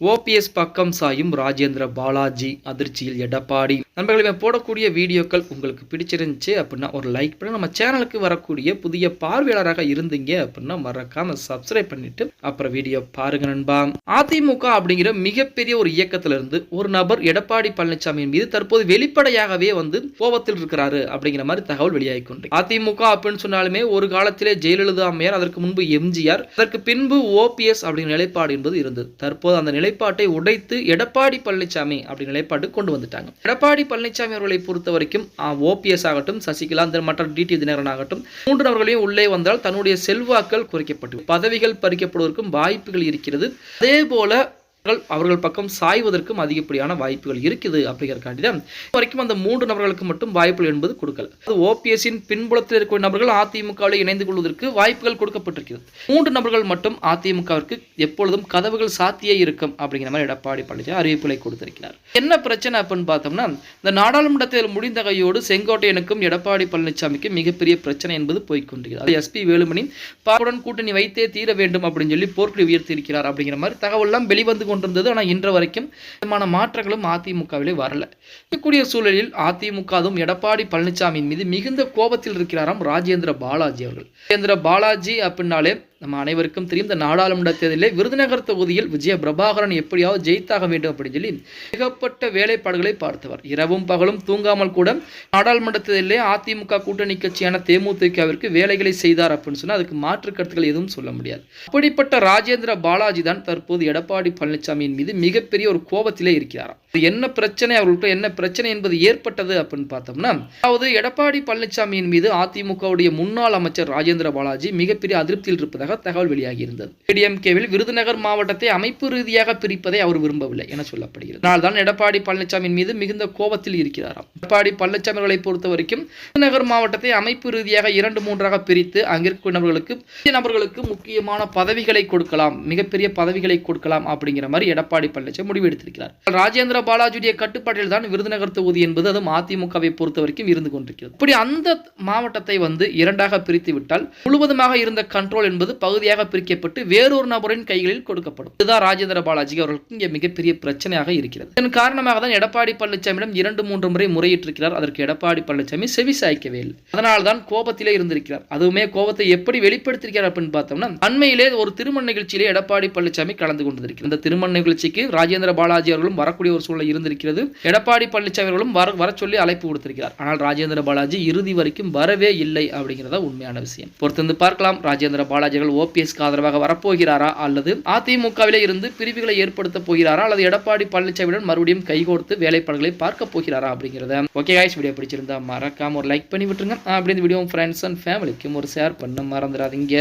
OPS பக்கம் சாயும் ராஜேந்திர பாலாஜி அதிர்ச்சியில் எடப்பாடி. நண்பர்கள் இவன் போடக்கூடிய வீடியோக்கள் உங்களுக்கு பிடிச்சிருந்துச்சு அப்படின்னா ஒரு லைக் பண்ணி நம்ம சேனலுக்கு வரக்கூடிய புதிய பார்வையாளராக இருந்தீங்க அப்படின்னா மறக்காம சப்ஸ்கிரைப் பண்ணிட்டு அப்புறம் வீடியோ பாருங்க நண்பா. அதிமுக அப்படிங்கிற மிகப்பெரிய ஒரு இயக்கத்துல இருந்து ஒரு நபர் எடப்பாடி பழனிசாமியின் மீது தற்போது வெளிப்படையாகவே வந்து கோபத்தில் இருக்கிறாரு அப்படிங்கிற மாதிரி தகவல் வெளியாகி கொண்டு அதிமுக அப்படின்னு சொன்னாலுமே ஒரு காலத்திலே ஜெயலலிதா அம்மையார் அதற்கு முன்பு எம்ஜிஆர் அதற்கு பின்பு ஓபிஎஸ் அப்படிங்கிற நிலைப்பாடு என்பது இருந்தது. தற்போது அந்த நிலை நிலைப்பாட்டை உடைத்து எடப்பாடி பழனிசாமி அப்படி நிலைப்பாட்டு கொண்டு வந்துட்டாங்க. எடப்பாடி பழனிசாமி அவர்களை பொறுத்த வரைக்கும் ஓபிஎஸ் ஆகட்டும் சசிகலா மற்ற டிடி தினகரன் ஆகட்டும் மூன்று நபர்களையும் உள்ளே வந்தால் தன்னுடைய செல்வாக்கள் குறைக்கப்பட்டு பதவிகள் பறிக்கப்படுவதற்கும் வாய்ப்புகள் இருக்கிறது. அதே போல அவர்கள் பக்கம் சாய்வதற்கும் அதிகப்படியான வாய்ப்புகள் இருக்குது அப்படிங்கிறக்காண்டி தான் வரைக்கும் அந்த மூன்று நபர்களுக்கு மட்டும் வாய்ப்புகள் என்பது கொடுக்கல. அது ஓபிஎஸ்ஸின் பின்புலத்தில் இருக்கக்கூடிய நபர்கள் அதிமுகவில் இணைந்து கொள்வதற்கு வாய்ப்புகள் கொடுக்கப்பட்டிருக்கிறது. மூன்று நபர்கள் மட்டும் அதிமுகவிற்கு எப்பொழுதும் கதவுகள் சாத்தியே இருக்கும் அப்படிங்கிற மாதிரி எடப்பாடி பழனிசாமி அறிவிப்புகளை கொடுத்திருக்கிறார். என்ன பிரச்சனை அப்படின்னு பார்த்தோம்னா இந்த நாடாளுமன்ற தேர்தல் முடிந்தகையோடு செங்கோட்டையனுக்கும் எடப்பாடி பழனிசாமிக்கு மிகப்பெரிய பிரச்சனை என்பது போய்கொண்டிருக்கிறது எஸ்பி வேலுமணி பாவுடன் கூட்டணி வைத்தே தீர வேண்டும் அப்படின்னு சொல்லி போர்க்குழி உயர்த்தியிருக்கிறார் அப்படிங்கிற மாதிரி தகவல்லாம் வெளிவந்து கொண்டிருந்தது. ஆனால் இன்று வரைக்கும் விதமான மாற்றங்களும் அதிமுகவிலே வரல. இருக்கக்கூடிய சூழலில் அதிமுகவும் எடப்பாடி பழனிசாமியின் மீது மிகுந்த கோபத்தில் இருக்கிறாராம் ராஜேந்திர பாலாஜி அவர்கள். ராஜேந்திர பாலாஜி அப்படின்னாலே நம்ம அனைவருக்கும் தெரியும் இந்த நாடாளுமன்ற தேர்தலில் விருதுநகர் தொகுதியில் விஜய பிரபாகரன் எப்படியாவது ஜெயித்தாக வேண்டும் அப்படின்னு சொல்லி ஏகப்பட்ட வேலைப்பாடுகளை பார்த்தவர். இரவும் பகலும் தூங்காமல் கூட நாடாளுமன்ற தேர்தலிலே அதிமுக கூட்டணி கட்சியான தேமுதிகவிற்கு வேலைகளை செய்தார் அப்படின்னு சொன்னால் அதுக்கு மாற்று கருத்துக்கள் எதுவும் சொல்ல முடியாது. அப்படிப்பட்ட ராஜேந்திர பாலாஜி தான் தற்போது எடப்பாடி பழனிசாமியின் மீது மிகப்பெரிய ஒரு கோபத்திலே இருக்கிறாராம். என்ன பிரச்சனை? அவர்களுக்கு என்ன பிரச்சனை என்பது ஏற்பட்டது அப்படின்னு பார்த்தோம்னா அதாவது எடப்பாடி பழனிசாமியின் மீது அதிமுகவுடைய முன்னாள் அமைச்சர் ராஜேந்திர பாலாஜி மிகப்பெரிய அதிருப்தியில் இருப்பதாக தகவல் வெளியாகி இருந்தது டிஎம்கேவில் விருதுநகர் மாவட்டத்தை அமைப்பு ரீதியாக பிரிப்பதை அவர் விரும்பவில்லை என சொல்லப்படுகிறது. அதனால்தான் எடப்பாடி பழனிசாமியின் மீது மிகுந்த கோபத்தில் இருக்கிறாராம். எடப்பாடி பழனிசாமிகளை பொறுத்த வரைக்கும் விருதுநகர் மாவட்டத்தை அமைப்பு ரீதியாக இரண்டு மூன்றாக பிரித்து அங்கிருக்கும் நபர்களுக்கு நபர்களுக்கு முக்கியமான பதவிகளை கொடுக்கலாம் மிகப்பெரிய பதவிகளை கொடுக்கலாம் அப்படிங்கிற மாதிரி எடப்பாடி பழனிசாமி முடிவு எடுத்திருக்கிறார். ராஜேந்திர பாலாஜியுடைய கட்டுப்பாட்டில் தான் விருதுநகர் தொகுதி என்பது அதுவும் அதிமுகவை பொறுத்த வரைக்கும் இருந்து கொண்டிருக்கிறது. இப்படி அந்த மாவட்டத்தை வந்து இரண்டாக பிரித்து விட்டால் முழுவதுமாக இருந்த கண்ட்ரோல் என்பது பகுதியாக பிரிக்கப்பட்டு வேறொரு நபரின் கைகளில் கொடுக்கப்படும். இதுதான் ராஜேந்திர பாலாஜி அவர்களுக்கு இங்கே மிகப்பெரிய பிரச்சனையாக இருக்கிறது. இதன் காரணமாக தான் எடப்பாடி பழனிசாமியிடம் இரண்டு மூன்று முறை முறையிட்டிருக்கிறார். அதற்கு எடப்பாடி பழனிசாமி செவி சாய்க்கவே இல்லை. அதனால் தான் கோபத்திலே இருந்திருக்கிறார். அதுவுமே கோபத்தை எப்படி வெளிப்படுத்திருக்கிறார் அப்படின்னு பார்த்தோம்னா அண்மையிலே ஒரு திருமண நிகழ்ச்சியிலே எடப்பாடி பழனிசாமி கலந்து கொண்டிருக்கிறார். இந்த திருமண நிகழ்ச்சிக்கு ராஜேந்திர பாலாஜி அவர்களும் வரக்கூடிய ஒரு சூழ்நிலை இருந்திருக்கிறது. எடப்பாடி பழனிசாமி அவர்களும் வர வர சொல்லி அழைப்பு கொடுத்திருக்கிறார் ஆனால் ராஜேந்திர பாலாஜி இறுதி வரைக்கும் வரவே இல்லை அப்படிங்கிறத உண்மையான விஷயம். பொறுத்திருந்து பார்க்கலாம் ராஜேந்திர பாலாஜி அவர்கள் ஓபிஎஸ்க்கு ஆதரவாக வரப்போகிறாரா அல்லது அதிமுகவிலே இருந்து பிரிவுகளை ஏற்படுத்த போகிறாரா அல்லது எடப்பாடி பழனிசாமியுடன் மறுபடியும் கைகோர்த்து வேலைப்பாடுகளை பார்க்க போகிறாரா அப்படிங்கிறத ஓகே காய்ஸ் வீடியோ பிடிச்சிருந்தா மறக்காம ஒரு லைக் பண்ணி விட்டுருங்க. அப்படி இந்த வீடியோ ஃப்ரெண்ட்ஸ் அண்ட் ஃபேமிலிக்கும் ஒரு ஷேர் பண்ண மறந்துடாதீங்க.